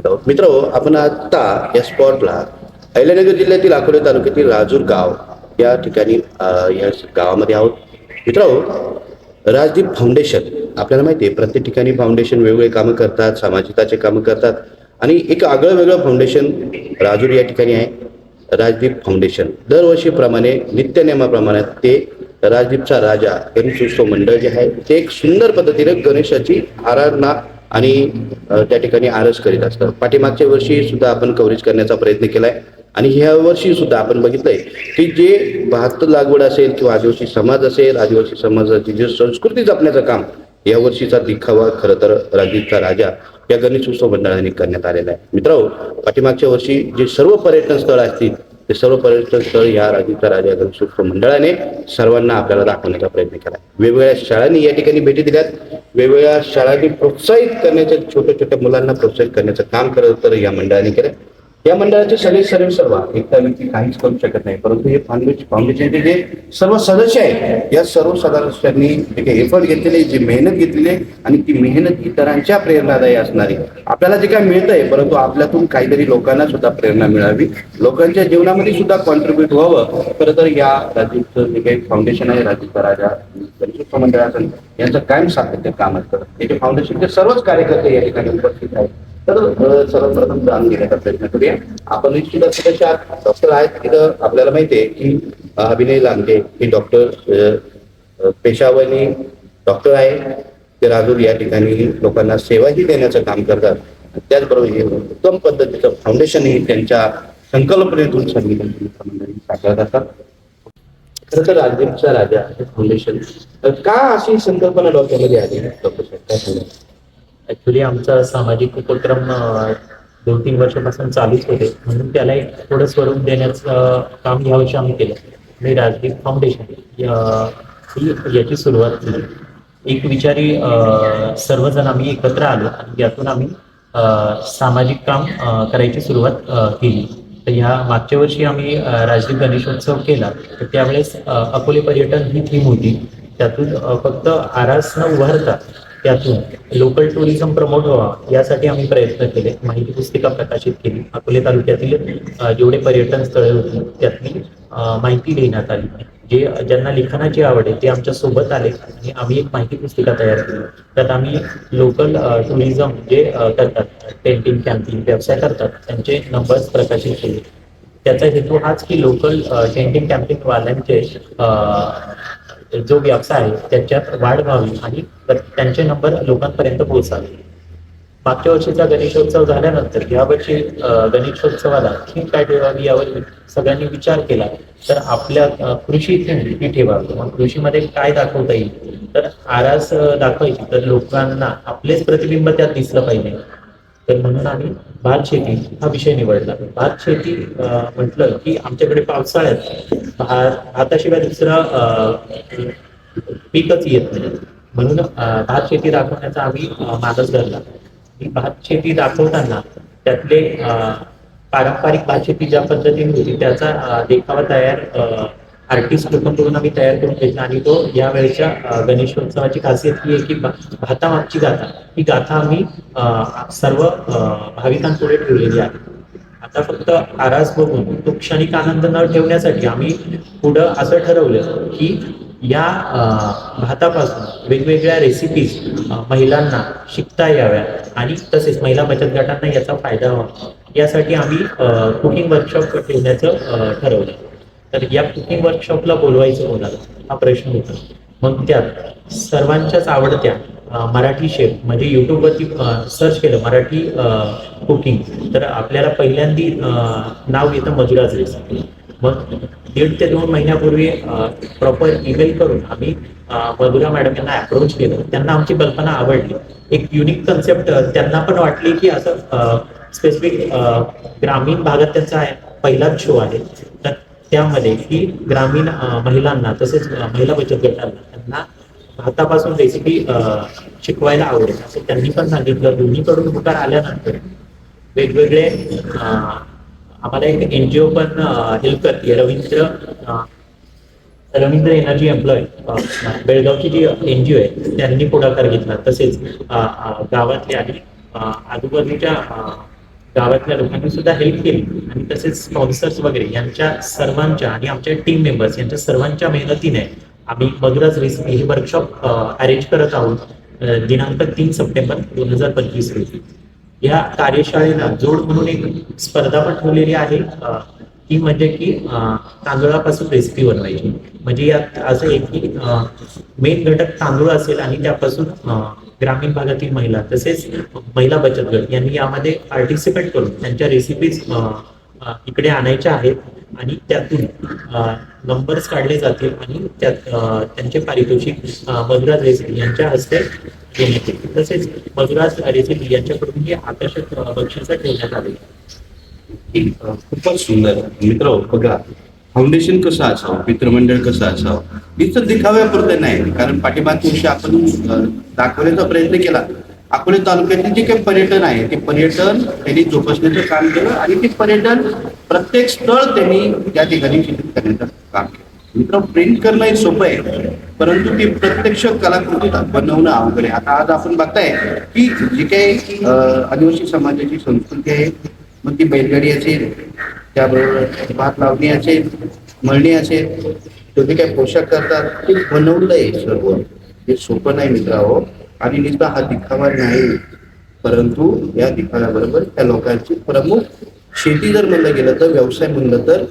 मित्र आपण आता या स्पॉटला अहिल्यानगर जिल्ह्यातील अकोले तालुक्यातील राजूर गाव या ठिकाणी या गावामध्ये आहोत. मित्र राजदीप फाउंडेशन आपल्याला माहिती आहे प्रत्येक ठिकाणी फाउंडेशन वेगवेगळे कामं करतात सामाजिकाचे कामं करतात आणि एक आगळं वेगळं फाउंडेशन राजूर या ठिकाणी आहे राजदीप फाउंडेशन. दरवर्षीप्रमाणे नित्यनेमाप्रमाणे ते राजदीपचा राजा गणेशोत्सव मंडळ जे आहे ते एक सुंदर पद्धतीने गणेशाची आराधना आणि त्या ठिकाणी आरस करीत असतात. पाठीमागच्या वर्षी सुद्धा आपण कव्हरेज करण्याचा प्रयत्न केलाय आणि ह्या वर्षी सुद्धा आपण बघितलंय की जे भात लागवड असेल किंवा आदिवासी समाज असेल आदिवासी समाजाची जी संस्कृती जपण्याचं काम या वर्षीचा दिखावा खरं तर राजीवचा राजा या गणेश उत्सव मंडळाने करण्यात आलेला आहे. मित्रांनो पाठीमागच्या वर्षी जे सर्व पर्यटन स्थळ असतील ते सर्व पर्यटन स्थळ या राजदीपचा राजा गणेश मंडळाने सर्वांना आपल्याला दाखवण्याचा प्रयत्न केला. वेगवेगळ्या शाळांनी या ठिकाणी भेटी दिल्यात. वेगवेगळ्या शाळांनी प्रोत्साहित करण्याचं छोट्या छोट्या मुलांना प्रोत्साहित करण्याचं काम करत तर या मंडळाने केलं. या मंडळाचे सगळे सर्व सर्व एकटा व्यक्ती काहीच करू शकत नाही. परंतु हे फाउंडेशन फाउंडेशनचे जे सर्व सदस्य आहेत या सर्व सदस्यांनी जे काही एफर्ट घेतलेले जी मेहनत घेतलेली आहे आणि ती मेहनत इतरांच्या प्रेरणादायी असणारी. आपल्याला जे काय मिळतंय परंतु आपल्यातून काहीतरी लोकांना सुद्धा प्रेरणा मिळावी. लोकांच्या जीवनामध्ये सुद्धा कॉन्ट्रीब्युट व्हावं. खरं तर या राजीवचं जे काही फाउंडेशन आहे राजीव राजा गणेशोत्सव मंडळ असेल यांचं कायम सातत्य काम असतं त्याचे फाउंडेशनचे सर्वच कार्यकर्ते या ठिकाणी उपस्थित आहेत. तर सर्वप्रथम जाणून घेण्याचा प्रयत्न करूया. आपण निश्चित सदस्य आहात डॉक्टर आहेत. तिथं आपल्याला माहिती आहे की अभिनय लांडे हे डॉक्टर पेशावनी डॉक्टर आहे ते राजूर या ठिकाणी लोकांना सेवाही देण्याचं काम करतात. त्याचबरोबर हे उत्तम पद्धतीचं फाउंडेशनही त्यांच्या संकल्पनेतून साकारत असतात. खरं तर राजदीपचा राजा फाउंडेशन का अशी संकल्पना डॉक्टरमध्ये आली? डॉक्टर साहेब काय ऍक्च्युली आमचा सामाजिक उपक्रम दोन तीन वर्षापासून चालूच होते. म्हणून त्याला एक थोडं स्वरूप देण्याचं काम यावर्षी आम्ही केलं. आणि राजदीप फाउंडेशन ही याची सुरुवात केली. एक विचारी अं, सर्वजण आम्ही एकत्र आलो आणि यातून आम्ही सामाजिक काम करायची सुरुवात केली. तर ह्या मागच्या वर्षी आम्ही राजदीप गणेशोत्सव केला. तर त्यावेळेस अकोले पर्यटन ही थीम होती. त्यातून फक्त आरास न उभारता त्यातून लोकल टुरिझम प्रमोट व्हावा यासाठी आम्ही प्रयत्न केले. माहिती पुस्तिका प्रकाशित केली. अकोले तालुक्यातील जेवढे पर्यटन स्थळे होती त्यातली माहिती देण्यात आली. जे ज्यांना लिखाणाची आवड आहे ते आमच्यासोबत आले आणि आम्ही एक माहिती पुस्तिका तयार केली. त्यात आम्ही लोकल टुरिझम जे करतात टेंटिंग कॅम्पिंग व्यवसाय करतात त्यांचे नंबर्स प्रकाशित केले. त्याचा हेतू हाच की लोकल टेंटिंग कॅम्पिंग वाल्यांचे जो व्यवसाय आहे त्याच्यात वाढ व्हावी आणि त्यांचे नंबर लोकांपर्यंत पोहोचावे. मागच्या वर्षीचा गणेशोत्सव झाल्यानंतर यावर्षी गणेशोत्सवाला थीम काय ठेवावी यावर सगळ्यांनी विचार केला. तर आपल्या कृषी थीम ही ठेवावी. मग कृषीमध्ये काय दाखवता येईल? तर आरास दाखवायची. तर लोकांना आपलेच प्रतिबिंब त्यात दिसलं पाहिजे. तर म्हणून आम्ही भात शेती हा विषय निवडला. भात शेती म्हटलं की आमच्याकडे पावसाळ्यात भाताशिवाय दुसरं पीकच येत नाही. म्हणून भात शेती दाखवण्याचा आम्ही मागच मानस धरला भात शेती दाखवताना त्यातले पारंपरिक भात शेती ज्या पद्धतीने होती त्याचा देखावा तयार आर्टिस्ट लोकांकडून आम्ही तयार करून घेतला. आणि तो या वेळेच्या गणेशोत्सवाची खासियत ही आहे की भातामागची गाथा. ही गाथा आम्ही अ, सर्व भाविकांपुढे ठेवलेली आहे. आता फक्त आरास बघून तो क्षणिक आनंद न ठेवण्यासाठी आम्ही पुढं असं ठरवलं की या भातापासून वेगवेगळ्या रेसिपीज महिलांना शिकता याव्या आणि तसेच महिला बचत गटांना याचा फायदा व्हावा. यासाठी आम्ही कुकिंग वर्कशॉप ठेवण्याचं ठरवलं. तर या कुकिंग वर्कशॉपला बोलवायचं होणार हा प्रश्न होता. मग त्यात सर्वांच्याच आवडत्या मराठी शेफ म्हणजे युट्यूबवरती सर्च केलं मराठी कुकिंग तर आपल्याला पहिल्यांदी नाव येतं मजुराज रेस मग दीड ते दोन महिन्यापूर्वी प्रॉपर ईमेल करून आम्ही मधुरा मॅडम यांना अप्रोच केलं. त्यांना आमची कल्पना आवडली. एक युनिक कन्सेप्ट त्यांना पण वाटली की असं स्पेसिफिक ग्रामीण भागात त्यांचा पहिलाच शो आहे. तर त्यामध्ये की ग्रामीण महिलांना तसेच महिला बचत गटांना त्यांना भातापासून रेसिपी शिकवायला आवडेल. असं त्यांनी पण सांगितलं. दोन्हीकडून होकार आल्यानंतर वेगवेगळे आम्हाला एक एनजीओ पण हेल्प करते रवींद्र रवींद्र एनर्जी एम्प्लॉय बेळगावची जी एनजीओ आहे त्यांनी पुढाकार घेतला. तसेच गावातल्या आणि आजूबाजूच्या गावातल्या लोकांनी सुद्धा हेल्प केली. आणि तसेच स्पॉन्सर्स वगैरे यांच्या सर्वांच्या आणि आमच्या टीम मेंबर्स यांच्या सर्वांच्या मेहनतीने आम्ही मधुराज रेसिपी हे वर्कशॉप अरेंज करत आहोत दिनांक तीन सप्टेंबर दोन हजार पंचवीस रोजी. या कार्यशाळेला जोड म्हणून एक स्पर्धा पण ठेवलेली आहे. ती म्हणजे की अ, तांदूळापासून रेसिपी बनवायची. म्हणजे यात असं आहे की मेन घटक तांदूळ असेल आणि त्यापासून ग्रामीण भागातील महिला तसेच महिला बचत गट यांनी यामध्ये पार्टिसिपेट करून त्यांच्या रेसिपीज इकडे आणायच्या आहेत आणि त्यातून नंबर्स काढले जातील आणि त्यात त्यांचे पारितोषिक मधुराज रेसिपी यांच्या हस्ते देण्यात येईल तसेच मधुराज रेसिपी यांच्याकडून हे आकर्षक अ, बक्षिसं ठेवण्यात आले. खूपच सुंदर. मित्र बघा फाउंडेशन कसं असावं? मित्रमंडळ कसं असावं? नुसतं दिखाव्यापुरतं नाही. कारण पाठीमागच्या दिवशी आपण दाखवण्याचा प्रयत्न केला. अकोले तालुक्यातील जे काही पर्यटन आहे ते पर्यटन त्यांनी जोपासण्याचं काम केलं आणि ते पर्यटन प्रत्येक स्थळ त्यांनी त्या ठिकाणी चित्रित करण्याचं काम केलं. मित्र प्रिंट करणं हे सोपं आहे परंतु ते प्रत्यक्ष कलाकृती बनवणं अवघड आहे. आता आज आपण बघताय की जी काही आदिवासी समाजाची संस्कृती आहे मग ती बैलगाडी असेल त्याबरोबर भात लावणी असेल मळणी असेल तो जे काही पोशाख करतात ते बनवलं आहे सर्व. ते सोपं नाही मित्र हो आणि नुसता हा दिखावा नाही. परंतु या दिखाव्याबरोबर त्या लोकांची प्रमुख शेती जर म्हणलं गेलं तर व्यवसाय म्हणलं तर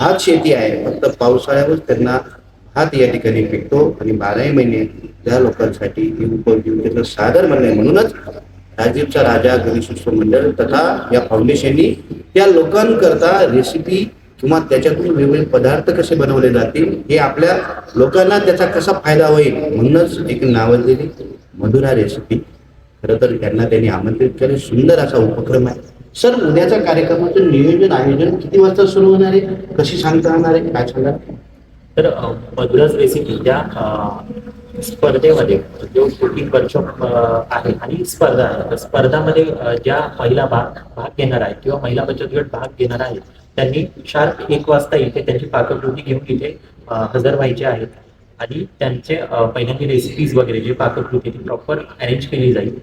भात शेती आहे. फक्त पावसाळ्यावर त्यांना भात या ठिकाणी पिकतो आणि बाराही महिने त्या लोकांसाठी हे उपजीविकेचं साधन आहे. म्हणूनच राजीवचा राजा गणेशोत्सव मंडळ तथा या फाउंडेशननी त्या लोकांकरता रेसिपी किंवा त्याच्यातून वेगवेगळे पदार्थ कसे बनवले जातील हे आपल्या लोकांना त्याचा कसा फायदा होईल म्हणूनच एक नावाजलेली मधुरा रेसिपी खरं तर त्यांना त्यांनी आमंत्रित केले. सुंदर असा उपक्रम आहे. सर उद्याच्या कार्यक्रमाचं नियोजन आयोजन किती वाजता सुरू होणार आहे? कशी सांगता येणार आहे? काय सांगा तर मधुराज रेसिपी त्या स्पर्धेमध्ये जो कुकिंग वर्कशॉप आहे आणि स्पर्धा आहे. तर स्पर्धामध्ये ज्या महिला भाग भाग घेणार आहेत किंवा महिला बचत गट भाग घेणार आहेत त्यांनी शार्प एक वाजता इथे त्यांची पाककृती घेऊन इथे हजर व्हायचे आहेत. आणि त्यांचे पहिल्यांदा रेसिपीज वगैरे जे पाककृती ती प्रॉपर अरेंज केली जाईल.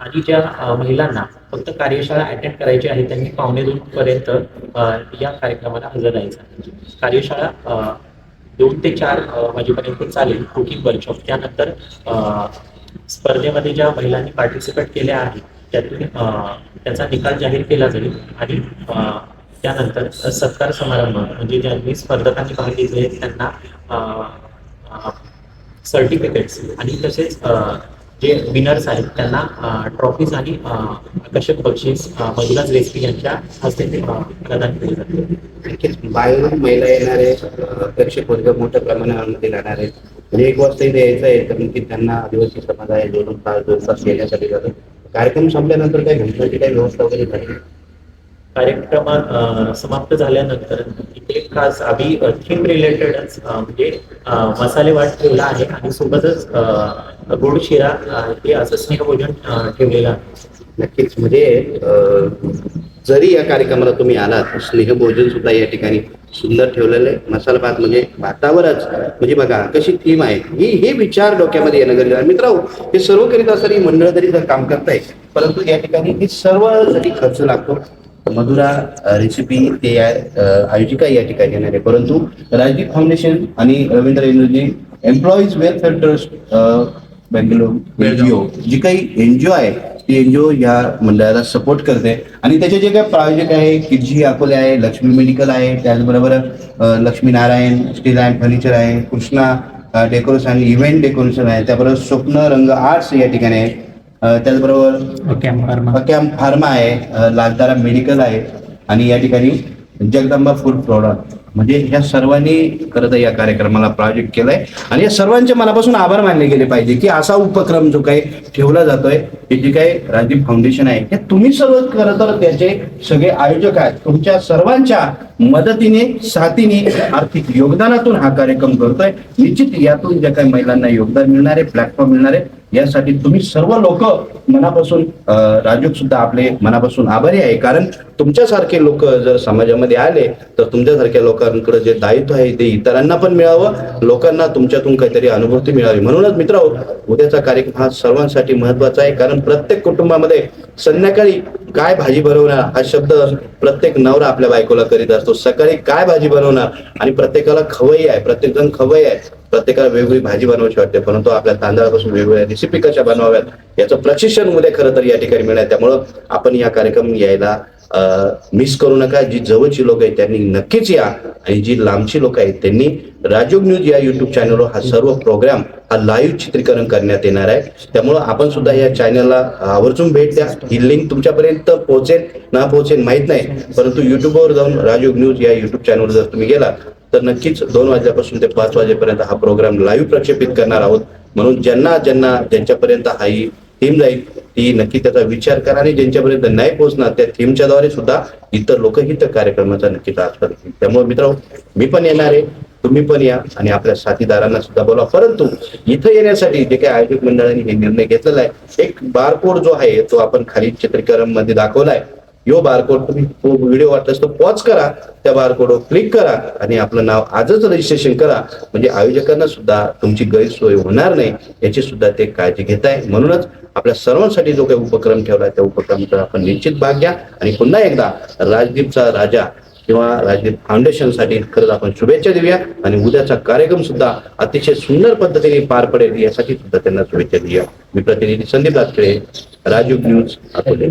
आणि ज्या महिलांना फक्त कार्यशाळा अटेंड करायची आहे त्यांनी पावणे दोनपर्यंत या कार्यक्रमाला हजर राहायचं कार्यशाळा दोन ते चार वाजेपर्यंत चालेल कुकिंग वर्कशॉप त्यानंतर स्पर्धेमध्ये ज्या महिलांनी पार्टिसिपेट केल्या आहेत त्यातून त्याचा निकाल जाहीर केला जाईल. आणि त्यानंतर सत्कार समारंभ म्हणजे ज्यांनी स्पर्धकांनी भाग घेतले त्यांना सर्टिफिकेट्स. आणि तसेच जे विनर्स आहेत त्यांना ट्रॉफीज आणि अ, आकर्षक बक्षीस मधुराज रेसिपी यांच्या हस्ते ते, प्रदान केले जाते. नक्कीच. बाहेरून महिला येणारे अं, प्रेक्षक वर्ग मोठ्या प्रमाणामध्ये राहणार आहेत म्हणजे एक वर्ष इथे यायचं आहे तर नक्की त्यांना आदिवासी समाज आहे दोन तास दोन तास येण्यासाठी जातं कार्यक्रम संपल्यानंतर काही घंटाची काही व्यवस्था वगैरे झाली कार्यक्रम समाप्त झाल्यानंतर इथे खास आम्ही थीम रिलेटेडच म्हणजे मसाले वाट ठेवला आहे आणि सोबतच गोड शिरा हे असं स्नेहभोजन ठेवलेलं आहे. नक्कीच. म्हणजे जरी या कार्यक्रमाला तुम्ही आलात स्नेहभोजन सुद्धा या ठिकाणी सुंदर ठेवलेलं आहे. मसाला भात म्हणजे भातावरच. म्हणजे बघा कशी थीम आहे. ही हे विचार डोक्यामध्ये येणं गरजेचं आहे. मित्रांनो हे सर्व करीत असताना ही मंडळ तरी जर काम करताय परंतु या ठिकाणी सर्व जरी खर्च लागतो मधुरा रेसिपी ते आयोजिका या ठिकाणी येणार आहे. परंतु राजदीप फाउंडेशन आणि Ravindra energy employees welfare trust Bangalore NGO जी काही एनजीओ आहे ती एनजीओ या मंडळाला सपोर्ट करते. आणि त्याचे जे काही प्रायोजक आहे किजी अकोले आहे लक्ष्मी मेडिकल आहे त्याचबरोबर Lakshmi Narayan steel and furniture आहे कृष्णा डेकोरेशन इव्हेंट डेकोरेशन आहे त्याबरोबर स्वप्न रंग आर्ट्स या ठिकाणी आहे. त्याचबरोबर कॅम्प फार्मा आहे. लालतारा मेडिकल आहे. आणि या ठिकाणी जगदंबा फूड प्रॉडक्ट म्हणजे ह्या सर्वांनी खरं तर या कार्यक्रमाला प्रायोजित केलंय. आणि या सर्वांचे मनापासून आभार मानले गेले पाहिजे की असा उपक्रम जो काही ठेवला जातोय हे जे काही राजदीप फाउंडेशन आहे हे तुम्ही सर्व खरं तर त्याचे सगळे आयोजक आहेत. तुमच्या सर्वांच्या मदतीने साथीने आर्थिक योगदानातून हा कार्यक्रम करतोय निश्चित यातून ज्या काही महिलांना योगदान मिळणार आहे प्लॅटफॉर्म मिळणार आहे यासाठी तुम्ही सर्व लोक मनापासून राजूक सुद्धा आपले मनापासून आभारी आहे. कारण तुमच्यासारखे लोक जर समाजामध्ये आले तर तुमच्यासारख्या लोकांकडे जे दायित्व आहे ते इतरांना पण मिळावं लोकांना तुमच्यातून काहीतरी अनुभूती मिळावी. म्हणूनच मित्र उद्याचा कार्यक्रम हा सर्वांसाठी महत्त्वाचा आहे. कारण प्रत्येक कुटुंबामध्ये संध्याकाळी काय भाजी बनवणार हा शब्द प्रत्येक नवरा आपल्या बायकोला करीत असतो. सकाळी काय भाजी बनवणार आणि प्रत्येकाला खवई आहे. प्रत्येक जण खवई आहे. प्रत्येकाला वेगवेगळी भाजी बनवायची वाटते परंतु आपल्या तांदळापासून वेगवेगळ्या रेसिपी कशा बनवाव्यात याचं प्रशिक्षण उद्या खरं तर या ठिकाणी मिळणार. त्यामुळं आपण या कार्यक्रम यायला मिस करू नका. जी जवळची लोक आहेत त्यांनी नक्कीच या आणि जी लांबची लोक आहेत त्यांनी राजयोग न्यूज या युट्यूब चॅनलवर हा सर्व प्रोग्राम हा लाईव्ह चित्रीकरण करण्यात येणार आहे. त्यामुळं आपण सुद्धा या चॅनलला आवर्जून भेट द्या. ही लिंक तुमच्यापर्यंत पोहोचेल ना पोहोचेल माहीत नाही. परंतु युट्यूबवर जाऊन राजयोग न्यूज या युट्यूब चॅनलवर जर तुम्ही गेला तर नक्कीच दोन वाजल्यापासून ते पाच वाजेपर्यंत हा प्रोग्राम लाईव्ह प्रक्षेपित करणार आहोत. म्हणून ज्यांना ज्यांना ज्यांच्यापर्यंत हा ही थीम जाईल ती नक्की त्याचा विचार करा आणि ज्यांच्यापर्यंत नाही पोहोचणार त्या थीमच्या द्वारे सुद्धा इतर लोकहित कार्यक्रमाचा नक्कीच लाभ करतील त्यामुळे मित्र मी पण येणार आहे. तुम्ही पण या आणि आपल्या साथीदारांना सुद्धा बोला. परंतु इथं येण्यासाठी जे काही आयोजक मंडळांनी हे निर्णय घेतलेला आहे एक बारकोड जो आहे तो आपण खाली चित्रीकरणमध्ये दाखवलाय. यो बारकोड तुम्ही व्हिडिओ वाटलास तो पॉज करा त्या बारकोडवर क्लिक करा आणि आपलं नाव आजच रजिस्ट्रेशन करा. म्हणजे आयोजकांना सुद्धा तुमची गैरसोय होणार नाही याची सुद्धा ते काळजी घेत आहे. म्हणूनच आपल्या सर्वांसाठी जो काही उपक्रम ठेवला त्या उपक्रमाचा आपण निश्चित भाग घ्या. आणि पुन्हा एकदा राजदीपचा राजा किंवा राजदीप फाउंडेशनसाठी खरंच आपण शुभेच्छा देऊया. आणि उद्याचा कार्यक्रम सुद्धा अतिशय सुंदर पद्धतीने पार पडेल यासाठी सुद्धा त्यांना शुभेच्छा देऊया. मी प्रतिनिधी संदीप राजखेडे राजू न्यूज अकोले.